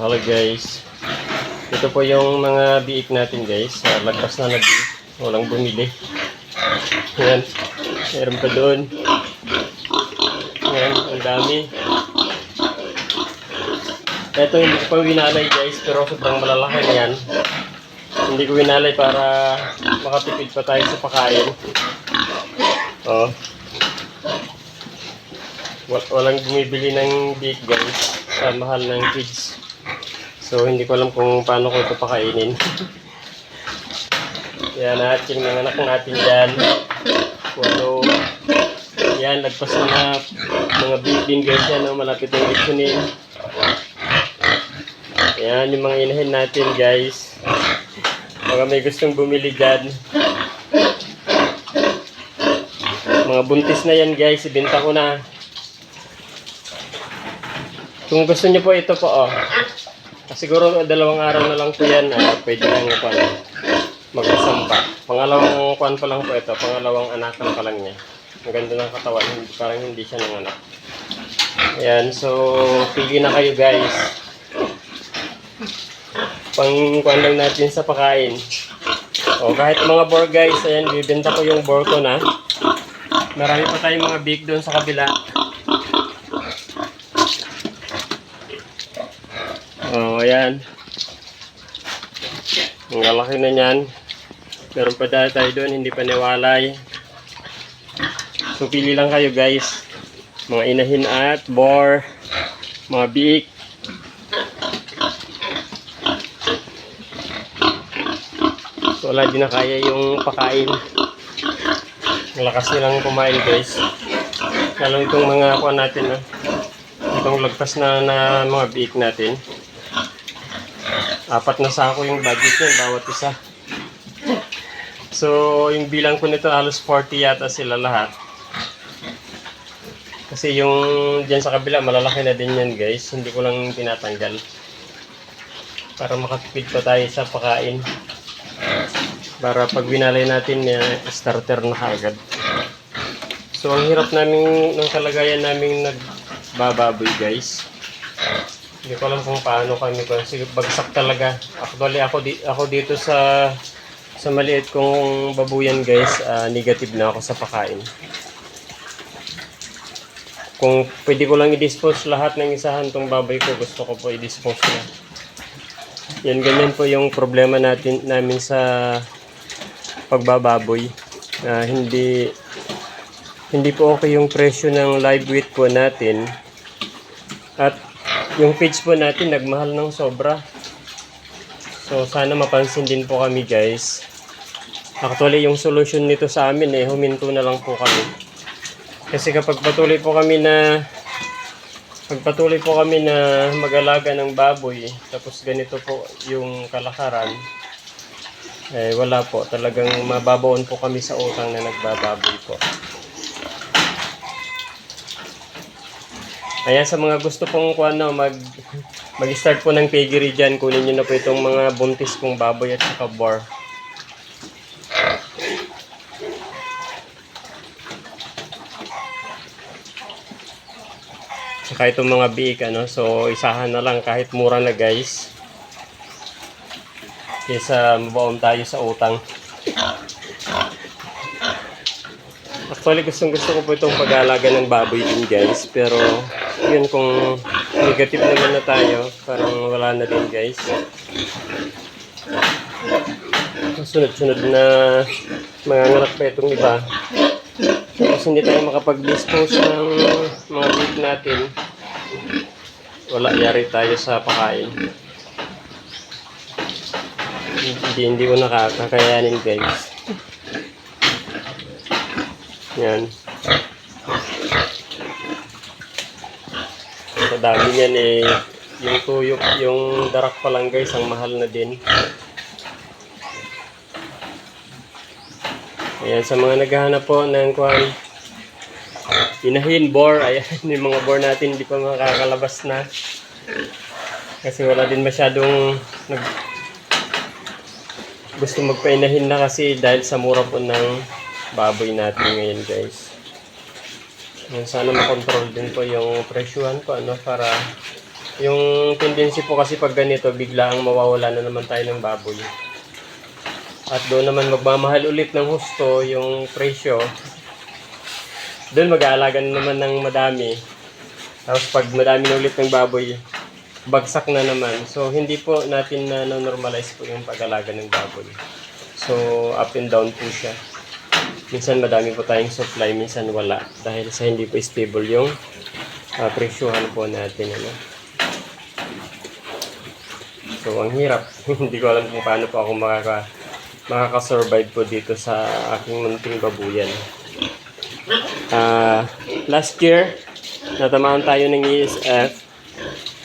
Hello guys. Ito po yung mga biik natin guys. Uh, lagpas na na biik. Walang bumili. Yan. Meron pa doon. Yan. Ang dami. Ito hindi ko pa winalay guys. Pero sobrang malalaki na yan. Hindi ko winalay para makatipid pa tayo sa pakain. Oh. Wa- Walang bumibili ng biik guys. Sa mahal ng kids. So, hindi ko alam kung paano ko ito pakainin. Yan natin yung mga anak natin dyan. Walo. Yan, lagpas na mga big din guys yan. No? Malapit ng itsunin. Yan, yung mga inahin natin guys. Mga may gustong bumili dyan. Mga buntis na yan guys. Ibenta ko na. Kung gusto niyo po ito po, oh. Siguro dalawang araw na lang po yan, ah, pwede lang po ano, magkasampa. Pangalawang kuan pa lang po ito, pangalawang anakan pa lang niya. Ang ganda ng katawan, parang hindi siya nanganak. Ayan, so pili na kayo guys. Pang kuan lang natin sa pakain. O kahit mga boar guys, ayan, bibenta ko yung boar ko na. Marami pa tayong mga big doon sa kabila. Ayan. Ang lalaki na niyan. Meron pa dahil tayo doon, hindi pa niwalay. So, pili lang kayo guys. Mga inahin at boar, mga biik. So, wala din na kaya yung pakain. Ang lakas nilang kumain guys. Lalo itong mga kuha natin, no? itong lagpas na, na mga biik natin. Apat na sako yung budget niyan, bawat isa. So, yung bilang ko nito, halos 40 yata sila lahat. Kasi yung dyan sa kabila, malalaki na din yan guys. Hindi ko lang tinatanggal. Para makatipid pa tayo sa pakain. Para pag winalay natin, eh, starter na agad. So, ang hirap namin, ng kalagayan namin nagbababoy guys. Hindi ko alam kung paano kami ko. Sige, bagsak talaga. Actually, ako, di, ako dito sa sa maliit kong babuyan guys, ah, negative na ako sa pakain. Kung pwede ko lang i-dispose lahat ng isahan tong baboy ko, gusto ko po i-dispose na. Yan, ganyan po yung problema natin namin sa pagbababoy. na hindi hindi po okay yung presyo ng live weight po natin. At yung feeds po natin nagmahal ng sobra. So sana mapansin din po kami guys. Actually yung solution nito sa amin eh huminto na lang po kami. Kasi kapag patuloy po kami na pagpatuloy po kami na mag-alaga ng baboy tapos ganito po yung kalakaran eh wala po talagang mababaon po kami sa utang na nagbababoy po. Kaya sa mga gusto pong ano, mag mag-start po ng piggery dyan, kunin nyo na po itong mga buntis kong baboy at saka boar. Saka itong mga biik, ano, so isahan na lang kahit mura na guys. Kesa mabaon tayo sa utang. Actually, gustong gusto ko po itong pag-aalaga ng baboy din guys. Pero, yun kung negative naman na tayo, parang wala na din guys. Sunod-sunod na mga nganak pa itong iba. Tapos hindi tayo makapag-dispose ng mga meat natin. Wala, yari tayo sa pakain. Hindi, hindi ko nakakakayanin guys. Yan. Sa dami niyan eh, yung tuyok, yung darak pa lang guys, ang mahal na din. Ayan, sa mga naghahanap po ng kwan, inahin, bore, ayan, yung mga bore natin hindi pa makakalabas na. Kasi wala din masyadong nag, gusto magpainahin na kasi dahil sa mura po ng baboy natin ngayon guys. Yan, sana makontrol din po yung presyuhan ko ano para Yung tendency po kasi pag ganito, bigla ang mawawala na naman tayo ng baboy. At doon naman magmamahal ulit ng husto yung presyo. Doon mag-aalaga na naman ng madami. Tapos pag madami na ulit ng baboy, bagsak na naman. So hindi po natin na normalize po yung pag-alaga ng baboy. So up and down po siya. Minsan madami po tayong supply, minsan wala. Dahil sa hindi po stable yung uh, presyohan po natin. Ano? So ang hirap. hindi ko alam kung paano po ako makaka makaka-survive po dito sa aking munting babuyan. Ah, last year, natamaan tayo ng ESF.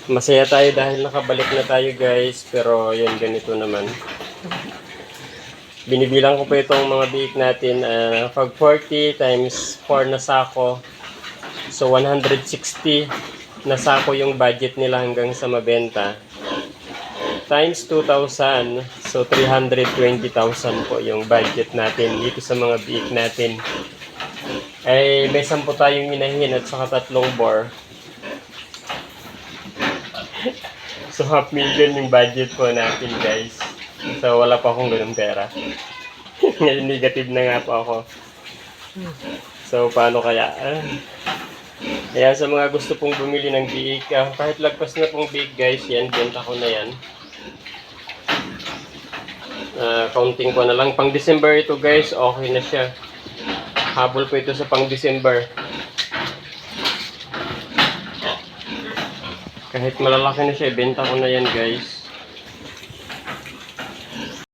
Masaya tayo dahil nakabalik na tayo guys, pero yun ganito naman. Binibilang ko pa itong mga biik natin, ah, pag 40 times 4 na sako, so 160 na sako yung budget nila hanggang sa mabenta times 2,000. So, 320,000 po yung budget natin dito sa mga biik natin. Ay, may 10 tayong inahin at saka tatlong bore. so, half million yung budget po natin, guys. So, wala pa akong ganung pera. Ngayon, negative na nga po ako. So, paano kaya? Ah. Kaya sa mga gusto pong bumili ng biik, ah, kahit lagpas na pong biik guys, yan, benta ko na yan. Ah, counting ko na lang. Pang December ito guys, okay na siya. Habol po ito sa pang December. Kahit malalaki na siya, benta ko na yan guys.